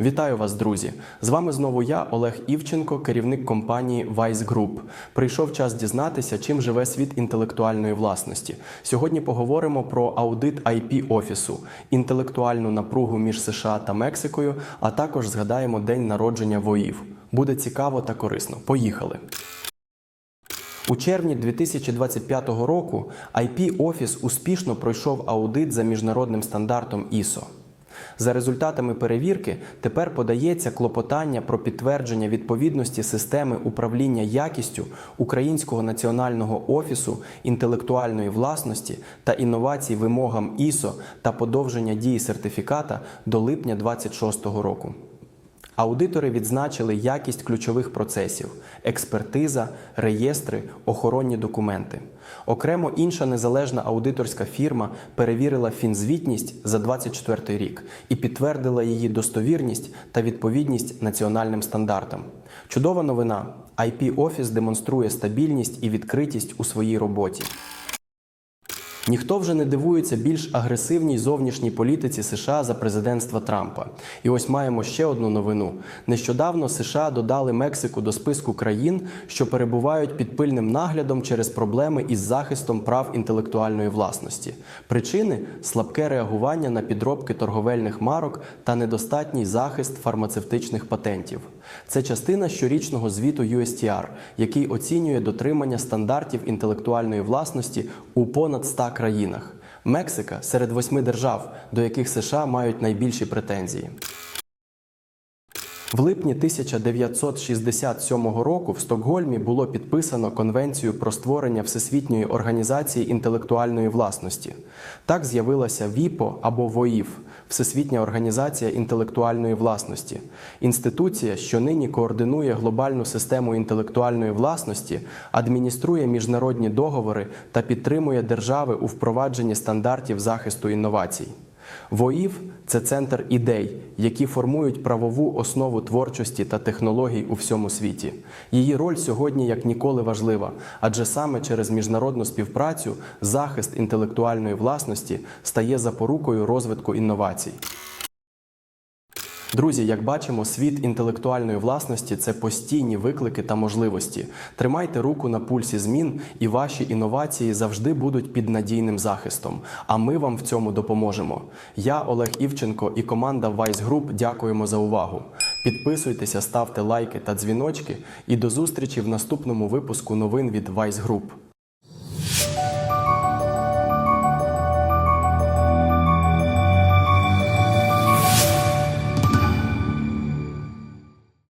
Вітаю вас, друзі! З вами знову я, Олег Івченко, керівник компанії Vice Group. Прийшов час дізнатися, чим живе світ інтелектуальної власності. Сьогодні поговоримо про аудит IP офісу, інтелектуальну напругу між США та Мексикою, а також згадаємо день народження воїв. Буде цікаво та корисно. Поїхали! У червні 2025 року IP Офіс успішно пройшов аудит за міжнародним стандартом ISO. За результатами перевірки тепер подається клопотання про підтвердження відповідності системи управління якістю Українського національного офісу інтелектуальної власності та інновацій вимогам ІСО та подовження дії сертифіката до липня 2026 року. Аудитори відзначили якість ключових процесів: експертиза, реєстри, охоронні документи. Окремо інша незалежна аудиторська фірма перевірила фінзвітність за 24 рік і підтвердила її достовірність та відповідність національним стандартам. Чудова новина: IP Office демонструє стабільність і відкритість у своїй роботі. Ніхто вже не дивується більш агресивній зовнішній політиці США за президентства Трампа. І ось маємо ще одну новину. Нещодавно США додали Мексику до списку країн, що перебувають під пильним наглядом через проблеми із захистом прав інтелектуальної власності. Причини слабке реагування на підробки торговельних марок та недостатній захист фармацевтичних патентів. Це частина щорічного звіту USTR, який оцінює дотримання стандартів інтелектуальної власності у понад 100 країнах. Мексика серед восьми держав, до яких США мають найбільші претензії. В липні 1967 року в Стокгольмі було підписано Конвенцію про створення Всесвітньої організації інтелектуальної власності. Так з'явилася ВІПО або ВОІВ Всесвітня організація інтелектуальної власності, інституція, що нині координує глобальну систему інтелектуальної власності, адмініструє міжнародні договори та підтримує держави у впровадженні стандартів захисту інновацій. ВОІВ це центр ідей, які формують правову основу творчості та технологій у всьому світі. Її роль сьогодні як ніколи важлива, адже саме через міжнародну співпрацю захист інтелектуальної власності стає запорукою розвитку інновацій. Друзі, як бачимо, світ інтелектуальної власності це постійні виклики та можливості. Тримайте руку на пульсі змін, і ваші інновації завжди будуть під надійним захистом. А ми вам в цьому допоможемо. Я, Олег Івченко і команда Vice Group дякуємо за увагу. Підписуйтеся, ставте лайки та дзвіночки. І до зустрічі в наступному випуску новин від Vice Group.